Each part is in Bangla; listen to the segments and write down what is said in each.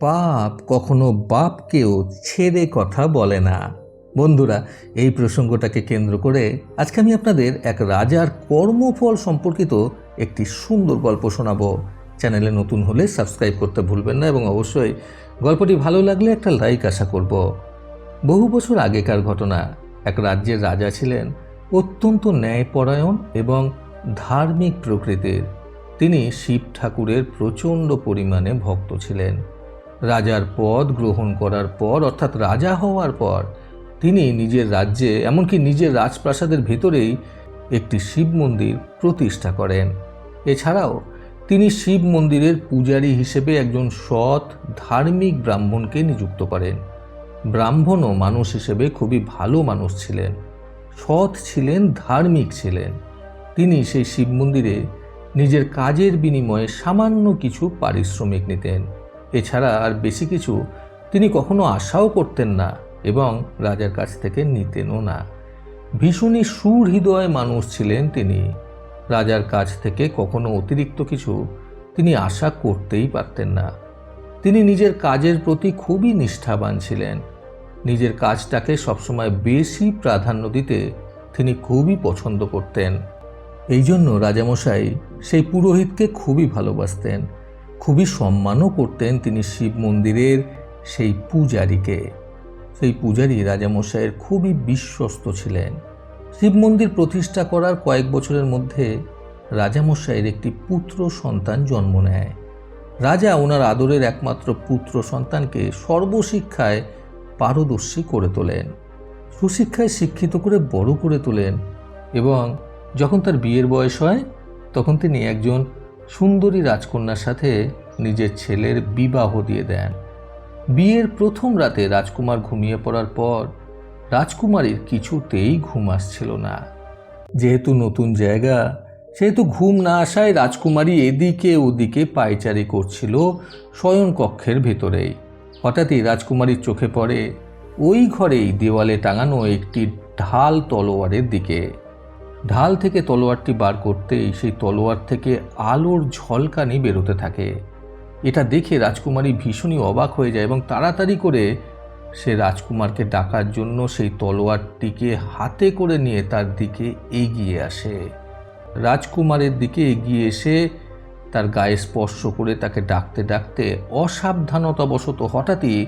পাপ কখনো বাপকেও ছেড়ে কথা বলে না। বন্ধুরা, এই প্রসঙ্গটাকে কেন্দ্র করে আজকে আমি আপনাদের এক রাজার কর্মফল সম্পর্কিত একটি সুন্দর গল্প শোনাবো। চ্যানেলে নতুন হলে সাবস্ক্রাইব করতে ভুলবেন না এবং অবশ্যই গল্পটি ভালো লাগলে একটা লাইক আশা করব। বহু বছর আগেকার ঘটনা, এক রাজ্যের রাজা ছিলেন অত্যন্ত ন্যায়পরায়ণ এবং ধার্মিক প্রকৃতির। তিনি শিব ঠাকুরের প্রচণ্ড পরিমাণে ভক্ত ছিলেন। রাজার পদ গ্রহণ করার পর, অর্থাৎ রাজা হওয়ার পর, তিনি নিজের রাজ্যে, এমনকি নিজের রাজপ্রাসাদের ভেতরেই একটি শিব মন্দির প্রতিষ্ঠা করেন। এছাড়াও, তিনি শিব মন্দিরের পূজারী হিসেবে একজন সৎ, ধার্মিক ব্রাহ্মণকে নিযুক্ত করেন। ব্রাহ্মণও মানুষ হিসেবে খুবই ভালো মানুষ ছিলেন। সৎ ছিলেন, ধার্মিক ছিলেন। তিনি সেই শিব মন্দিরে নিজের কাজের বিনিময়ে সামান্য কিছু পারিশ্রমিক নিতেন। এছাড়া আর বেশি কিছু তিনি কখনো আশাও করতেন না এবং রাজার কাছ থেকে নিতেনও না। ভীষণই সুহৃদয় মানুষ ছিলেন তিনি। রাজার কাছ থেকে কখনো অতিরিক্ত কিছু তিনি আশা করতেই পারতেন না। তিনি নিজের কাজের প্রতি খুবই নিষ্ঠাবান ছিলেন। নিজের কাজটাকে সবসময় বেশি প্রাধান্য দিতে তিনি খুবই পছন্দ করতেন। এই জন্য রাজামশাই সেই পুরোহিতকে খুবই ভালোবাসতেন। খুবই সম্মানও করতেন তিনি শিব মন্দিরের সেই পূজারীকে। সেই পূজারী রাজামশাইয়ের খুবই বিশ্বস্ত ছিলেন। শিব মন্দির প্রতিষ্ঠা করার কয়েক বছরের মধ্যে রাজামশাইয়ের একটি পুত্র সন্তান জন্ম নেয়। রাজা ওনার আদরের একমাত্র পুত্র সন্তানকে সর্বশিক্ষায় পারদর্শী করে তোলেন। সুশিক্ষায় শিক্ষিত করে বড় করে তোলেন এবং যখন তার বিয়ের বয়স হয়, তখন তিনি একজন সুন্দরী রাজকন্যার সাথে নিজের ছেলের বিবাহ দিয়ে দেন। বিয়ের প্রথম রাতে রাজকুমার ঘুমিয়ে পড়ার পর রাজকুমারীর কিছুতেই ঘুম আসছিল না। যেহেতু নতুন জায়গা, সেহেতু ঘুম না আসায় রাজকুমারী এদিকে ওদিকে পায়চারি করছিল শয়ন কক্ষের ভেতরেই। হঠাৎই রাজকুমারীর চোখে পড়ে ওই ঘরেই দেওয়ালে টাঙানো একটি ঢাল তলোয়ারের দিকে। ঢাল থেকে তলোয়ারটি বার করতেই সেই তলোয়ার থেকে আলোর ঝলকানি বেরোতে থাকে। এটা দেখে রাজকুমারী ভীষণই অবাক হয়ে যায় এবং তাড়াতাড়ি করে সে রাজকুমারকে ডাকার জন্য সেই তলোয়ারটিকে হাতে করে নিয়ে তার দিকে এগিয়ে আসে। রাজকুমারের দিকে এগিয়ে এসে তার গায়ে স্পর্শ করে তাকে ডাকতে ডাকতে অসাবধানতাবশত হঠাৎই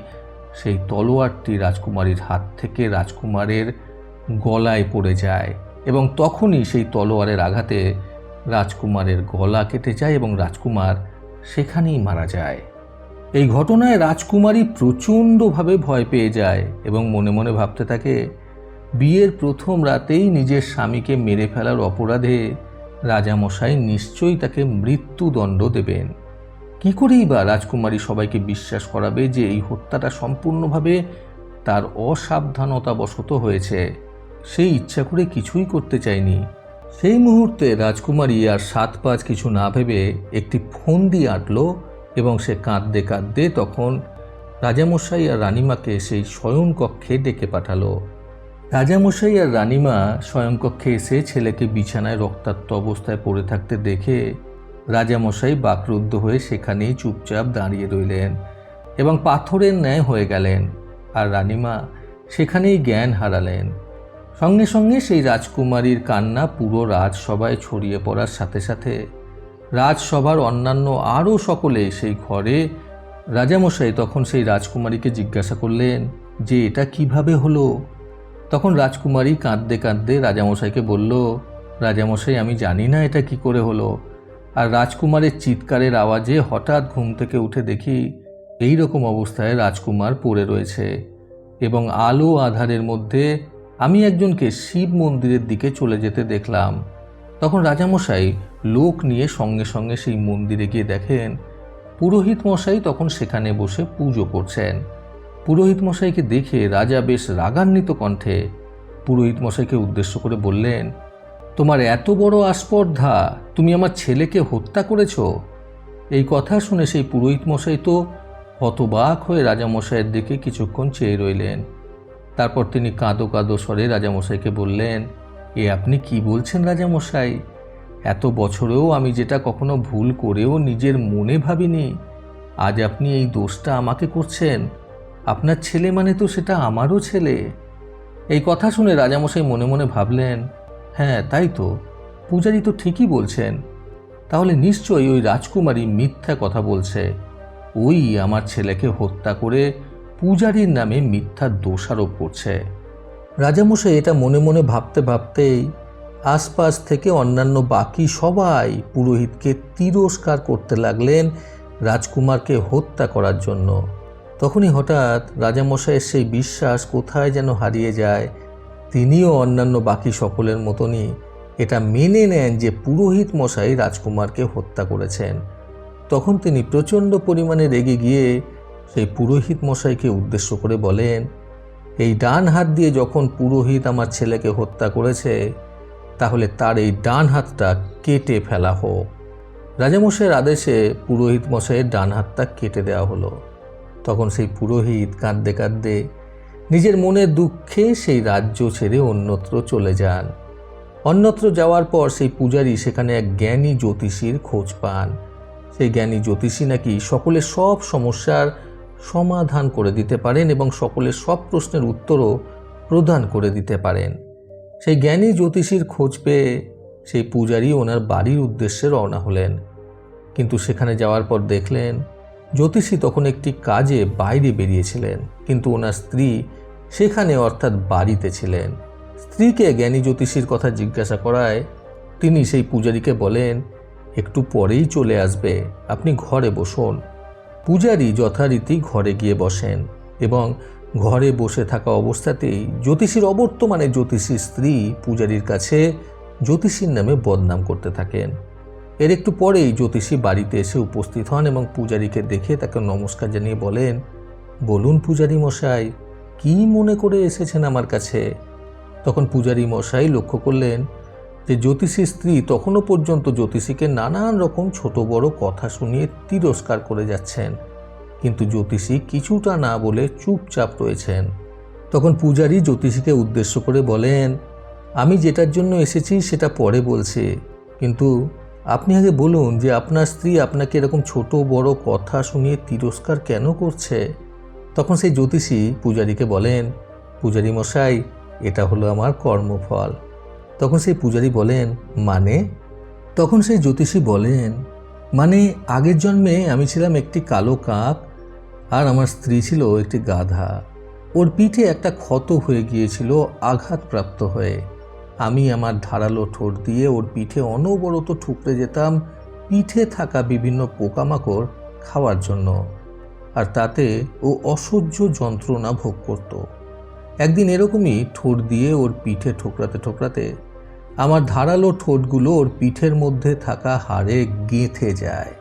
সেই তলোয়ারটি রাজকুমারীর হাত থেকে রাজকুমারের গলায় পড়ে যায়। এবং তখনই সেই তলোয়ারের আঘাতে রাজকুমারের গলা কেটে যায় এবং রাজকুমার সেখানেই মারা যায়। এই ঘটনায় রাজকুমারী প্রচণ্ডভাবে ভয় পেয়ে যায় এবং মনে মনে ভাবতে থাকে, বিয়ের প্রথম রাতেই নিজের স্বামীকে মেরে ফেলার অপরাধে রাজামশাই নিশ্চয়ই তাকে মৃত্যুদণ্ড দেবেন। কি করেই বা রাজকুমারী সবাইকে বিশ্বাস করাবে যে এই হত্যাটা সম্পূর্ণভাবে তার অসাবধানতাবশত হয়েছে? সেই ইচ্ছা করে কিছুই করতে চায়নি। সেই মুহূর্তে রাজকুমারী আর সাত পাঁচ কিছু না ভেবে একটি ফোন দিয়ে আঁটল এবং সে কাঁদতে কাঁদতে তখন রাজামশাই আর রানিমাকে সেই শয়নকক্ষে ডেকে পাঠালো। রাজামশাই আর রানিমা শয়নকক্ষে এসে ছেলেকে বিছানায় রক্তাক্ত অবস্থায় পড়ে থাকতে দেখে রাজামশাই বাকরুদ্ধ হয়ে সেখানেই চুপচাপ দাঁড়িয়ে রইলেন এবং পাথরের ন্যায় হয়ে গেলেন। আর রানিমা সেখানেই জ্ঞান হারালেন। সঙ্গে সঙ্গে সেই রাজকুমারীর কান্না পুরো রাজসভায় ছড়িয়ে পড়ার সাথে সাথে রাজসভার অন্যান্য আরও সকলে সেই ঘরে রাজামশাই তখন সেই রাজকুমারীকে জিজ্ঞাসা করলেন, যে এটা কীভাবে হলো? তখন রাজকুমারী কাঁদতে কাঁদতে রাজামশাইকে বলল, রাজামশাই, আমি জানি না এটা কি করে হলো। আর রাজকুমারের চিৎকারের আওয়াজে হঠাৎ ঘুম থেকে উঠে দেখি এই রকম অবস্থায় রাজকুমার পড়ে রয়েছে এবং আলো আধারের মধ্যে আমি একজনকে শিব মন্দিরের দিকে চলে যেতে দেখলাম। তখন রাজামশাই লোক নিয়ে সঙ্গে সঙ্গে সেই মন্দিরে গিয়ে দেখেন, পুরোহিত মশাই তখন সেখানে বসে পুজো করছেন। পুরোহিত মশাইকে দেখে রাজা বেশ রাগান্বিত কণ্ঠে পুরোহিত মশাইকে উদ্দেশ্য করে বললেন, তোমার এত বড় আস্পর্ধা, তুমি আমার ছেলেকে হত্যা করেছ? এই কথা শুনে সেই পুরোহিত মশাই তো হতবাক হয়ে রাজামশাইয়ের দিকে কিছুক্ষণ চেয়ে রইলেন। তারপর তিনি কাঁদো কাঁদো স্বরে রাজামশাইকে বললেন, এ আপনি কি বলছেন রাজামশাই? এত বছরেও আমি যেটা কখনো ভুল করেও নিজের মনে ভাবিনি। আজ আপনি এই দোষটা আমাকে করছেন। আপনার ছেলে মানে তো সেটা আমারও ছেলে। এই কথা শুনে রাজামশাই মনে মনে ভাবলেন হ্যাঁ তাই তো। পূজারি তো ঠিকই বলছেন। তাহলে নিশ্চয়ই ওই রাজকুমারী মিথ্যা কথা বলছে। ওই আমার ছেলেকে হত্যা করে পূজারীর নামে মিথ্যা দোষারোপ করছে। রাজামশাই এটা মনে মনে ভাবতে ভাবতেই আশপাশ থেকে অন্যান্য বাকি সবাই পুরোহিতকে তিরস্কার করতে লাগলেন রাজকুমারকে হত্যা করার জন্য। তখনই হঠাৎ রাজামশাইয়ের সেই বিশ্বাস কোথায় যেন হারিয়ে যায়। তিনিও অন্যান্য বাকি সকলের মতনই এটা মেনে নেন যে পুরোহিত মশাই রাজকুমারকে হত্যা করেছেন। তখন তিনি প্রচণ্ড পরিমাণে রেগে গিয়ে সেই পুরোহিত মশাইকে উদ্দেশ্য করে বলেন, এই ডান হাত দিয়ে যখন পুরোহিত আমার ছেলেকে হত্যা করেছে, তাহলে তার এই ডান হাতটা কেটে ফেলা হোক। রাজামশাইয়ের আদেশে পুরোহিত মশাইয়ের ডান হাতটা কেটে দেওয়া হলো। তখন সেই পুরোহিত কাঁদতে কাঁদতে নিজের মনের দুঃখে সেই রাজ্য ছেড়ে অন্যত্র চলে যান। অন্যত্র যাওয়ার পর সেই পূজারী সেখানে এক জ্ঞানী জ্যোতিষীর খোঁজ পান। সেই জ্ঞানী জ্যোতিষী নাকি সকলের সব সমস্যার সমাধান করে দিতে পারেন এবং সকলের সব প্রশ্নের উত্তরও প্রদান করে দিতে পারেন। সেই জ্ঞানী জ্যোতিষীর খোঁজ পেয়ে সেই পূজারী ওনার বাড়ির উদ্দেশ্যে রওনা হলেন। কিন্তু সেখানে যাওয়ার পর দেখলেন, জ্যোতিষী তখন একটি কাজে বাইরে বেরিয়েছিলেন। কিন্তু ওনার স্ত্রী সেখানে অর্থাৎ বাড়িতে ছিলেন। স্ত্রীকে জ্ঞানী জ্যোতিষীর কথা জিজ্ঞাসা করায় তিনি সেই পূজারীকে বলেন, একটু পরেই চলে আসবে, আপনি ঘরে বসুন। পূজারী যথারীতি ঘরে গিয়ে বসেন এবং ঘরে বসে থাকা অবস্থাতেই জ্যোতিষীর অবর্তমানে জ্যোতিষীর স্ত্রী পূজারীর কাছে জ্যোতিষীর নামে বদনাম করতে থাকেন। এর একটু পরেই জ্যোতিষী বাড়িতে এসে উপস্থিত হন এবং পূজারীকে দেখে তাকে নমস্কার জানিয়ে বলেন, বলুন পূজারী মশাই, কি মনে করে এসেছেন আমার কাছে? তখন পূজারী মশাই লক্ষ্য করলেন যে জ্যোতিষী স্ত্রী তখনও পর্যন্ত জ্যোতিষীকে নানান রকম ছোট বড় কথা শুনিয়ে তিরস্কার করে যাচ্ছেন। কিন্তু জ্যোতিষী কিছুটা না বলে চুপচাপ রয়েছেন। তখন পূজারী জ্যোতিষীকে উদ্দেশ্য করে বলেন, আমি যেটার জন্য এসেছি সেটা পরে বলছি। কিন্তু আপনি আগে বলুন যে আপনার স্ত্রী আপনাকে এরকম ছোট বড় কথা শুনিয়ে তিরস্কার কেন করছে? তখন সেই জ্যোতিষী পূজারীকে বলেন, পূজারী মশাই, এটা হলো আমার কর্মফল। তখন সেই পূজারী বলেন মানে? তখন সেই জ্যোতিষী বলেন মানে আগের জন্মে আমি ছিলাম একটি কালো কাক আর আমার স্ত্রী ছিল একটি গাধা। ওর পিঠে একটা ক্ষত হয়ে গিয়েছিল আঘাতপ্রাপ্ত হয়ে। আমি আমার ধারালো ঠোঁট দিয়ে ওর পিঠে অনবরত ঠুকরে যেতাম, পিঠে থাকা বিভিন্ন পোকামাকড় খাওয়ার জন্য। আর তাতে ও অসহ্য যন্ত্রণা ভোগ করত। একদিন এরকমই ঠোঁট দিয়ে ওর পিঠে ঠোকরাতে ঠোকরাতে আমার ধারালো ঠোঁটগুলো ওর পিঠের মধ্যে থাকা হাড়ে গেঁথে যায়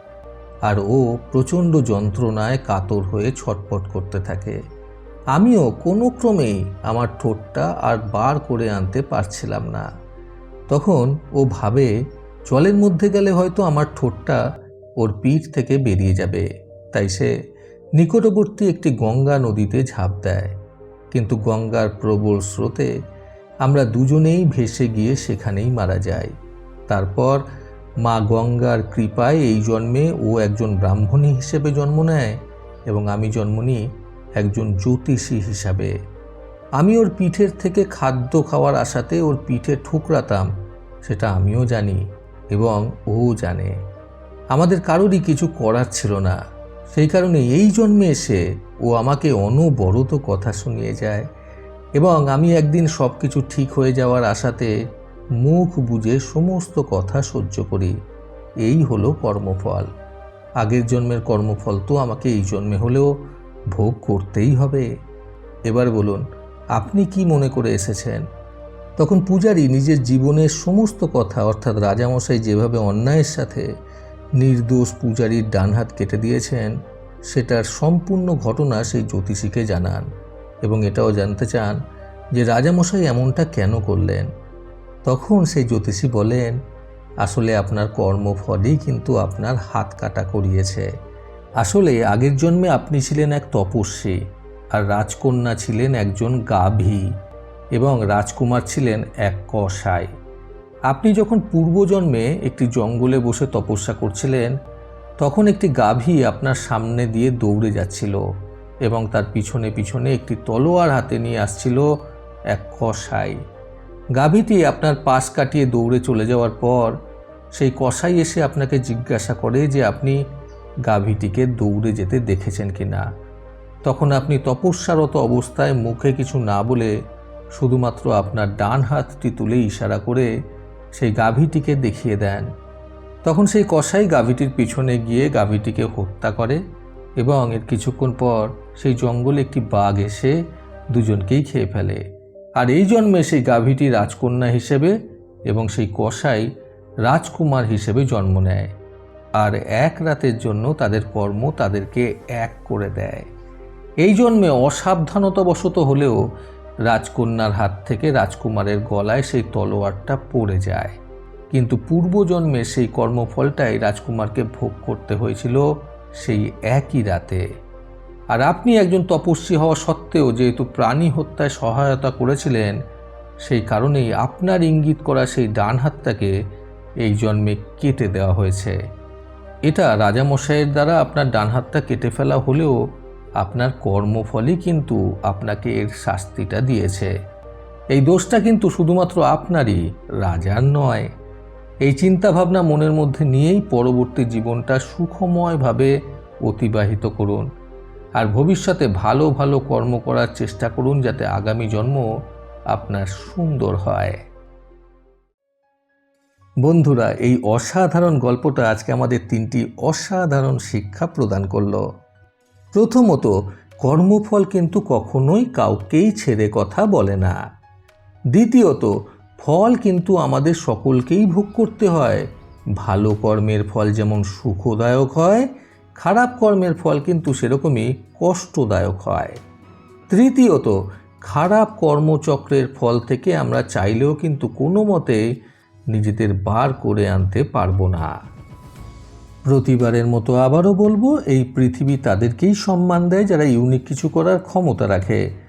আর ও প্রচণ্ড যন্ত্রণায় কাতর হয়ে ছটপট করতে থাকে। আমিও কোনো ক্রমেই আমার ঠোঁটটা আর বার করে আনতে পারছিলাম না। তখন ও ভাবে, জলের মধ্যে গেলে হয়তো আমার ঠোঁটটা ওর পিঠ থেকে বেরিয়ে যাবে। তাই সে নিকটবর্তী একটি গঙ্গা নদীতে ঝাঁপ দেয়। কিন্তু গঙ্গার প্রবল স্রোতে আমরা দুজনেই ভেসে গিয়ে সেখানেই মারা যাই। তারপর মা গঙ্গার কৃপায় এই জন্মে ও একজন ব্রাহ্মণী হিসেবে জন্ম নেয় এবং আমি জন্ম নিই একজন জ্যোতিষী হিসাবে। আমি ওর পিঠের থেকে খাদ্য খাওয়ার আশাতে ওর পিঠে ঠুকরাতাম, সেটা আমিও জানি এবং ও জানে। আমাদের কারোরই কিছু করার ছিল না। সেই কারণে এই জন্মে এসে ও আমাকে অনবরত কথা শুনিয়ে যায়। এবং আমি একদিন সব কিছু ঠিক হয়ে যাওয়ার আশাতে মুখ বুঝে সমস্ত কথা সহ্য করি। এই হলো কর্মফল। আগের জন্মের কর্মফল তো আমাকে এই জন্মে হলেও ভোগ করতেই হবে। এবার বলুন, আপনি কি মনে করে এসেছেন? তখন পূজারী নিজের জীবনের সমস্ত কথা, অর্থাৎ রাজামশাই যেভাবে অন্যায়ের সাথে নির্দোষ পূজারীর ডান হাত কেটে দিয়েছেন, সেটার সম্পূর্ণ ঘটনা সেই জ্যোতিষীকে জানান। এবং এটাও জানতে চান যে রাজামশাই এমনটা কেন করলেন। তখন সেই জ্যোতিষী বলেন, আসলে আপনার কর্মফলই কিন্তু আপনার হাত কাটা করিয়েছে। আসলে আগের জন্মে আপনি ছিলেন এক তপস্বী আর রাজকন্যা ছিলেন একজন গাভী এবং রাজকুমার ছিলেন এক কসাই। আপনি যখন পূর্বজন্মে একটি জঙ্গলে বসে তপস্যা করছিলেন, তখন একটি গাভী আপনার সামনে দিয়ে দৌড়ে যাচ্ছিল। এবং তার পিছনে পিছনে একটি তলোয়ার হাতে নিয়ে আসছিল এক কসাই। গাভীটি আপনার পাশ কাটিয়ে দৌড়ে চলে যাওয়ার পর সেই কসাই এসে আপনাকে জিজ্ঞাসা করে যে আপনি গাভীটিকে দৌড়ে যেতে দেখেছেন কি না তখন আপনি তপস্যারত অবস্থায় মুখে কিছু না বলে শুধুমাত্র আপনার ডান হাতটি তুলে ইশারা করে সেই গাভীটিকে দেখিয়ে দেন। তখন সেই কসাই গাভীটির পিছনে গিয়ে গাভীটিকে হত্যা করে এবং এর কিছুক্ষণ পর সেই জঙ্গলে একটি বাঘ এসে দুজনকেই খেয়ে ফেলে। আর এই জন্মে সেই গাভীটি রাজকন্যা হিসেবে এবং সেই কসাই রাজকুমার হিসেবে জন্ম নেয়। আর এক রাতের জন্য তাদের কর্ম তাদেরকে এক করে দেয়। এই জন্মে অসাবধানতাবশত হলেও রাজকন্যার হাত থেকে রাজকুমারের গলায় সেই তলোয়ারটা পড়ে যায়। কিন্তু পূর্বজন্মে সেই কর্মফলটাই রাজকুমারকে ভোগ করতে হয়েছিল সেই একই রাতে। আর আপনি একজন তপস্বী হওয়া সত্ত্বেও যেহেতু প্রাণী হত্যায় সহায়তা করেছিলেন, সেই কারণেই আপনার ইঙ্গিত করা সেই ডান হাতটাকে এই জন্মে কেটে দেওয়া হয়েছে। এটা রাজামশাইয়ের দ্বারা আপনার ডান হাতটা কেটে ফেলা হলেও আপনার কর্মফলই কিন্তু আপনাকে এর শাস্তিটা দিয়েছে। এই দোষটা কিন্তু শুধুমাত্র আপনারই, রাজার নয়। এই চিন্তাভাবনা মনের মধ্যে নিয়েই পরবর্তী জীবনটা সুখময়ভাবে অতিবাহিত করুন। আর ভবিষ্যতে ভালো ভালো কর্ম করার চেষ্টা করুন যাতে আগামী জন্ম আপনার সুন্দর হয়। বন্ধুরা, এই অসাধারণ গল্পটা আজকে আমাদের তিনটি অসাধারণ শিক্ষা প্রদান করল। প্রথমত, কর্মফল কিন্তু কখনোই কাউকেই ছেড়ে কথা বলে না। দ্বিতীয়ত ফল কিন্তু আমাদের সকলকেই ভোগ করতে হয়। ভালো কর্মের ফল যেমন সুখদায়ক হয়, খারাপ কর্মের ফল কিন্তু সেরকমই কষ্টদায়ক হয়। তৃতীয়ত, খারাপ কর্মচক্রের ফল থেকে আমরা চাইলেও কিন্তু কোনো মতে নিজেদের বার করে আনতে পারব না। প্রতিবারের মতো আবারও বলব, এই পৃথিবী তাদেরকেই সম্মান দেয় যারা ইউনিক কিছু করার ক্ষমতা রাখে।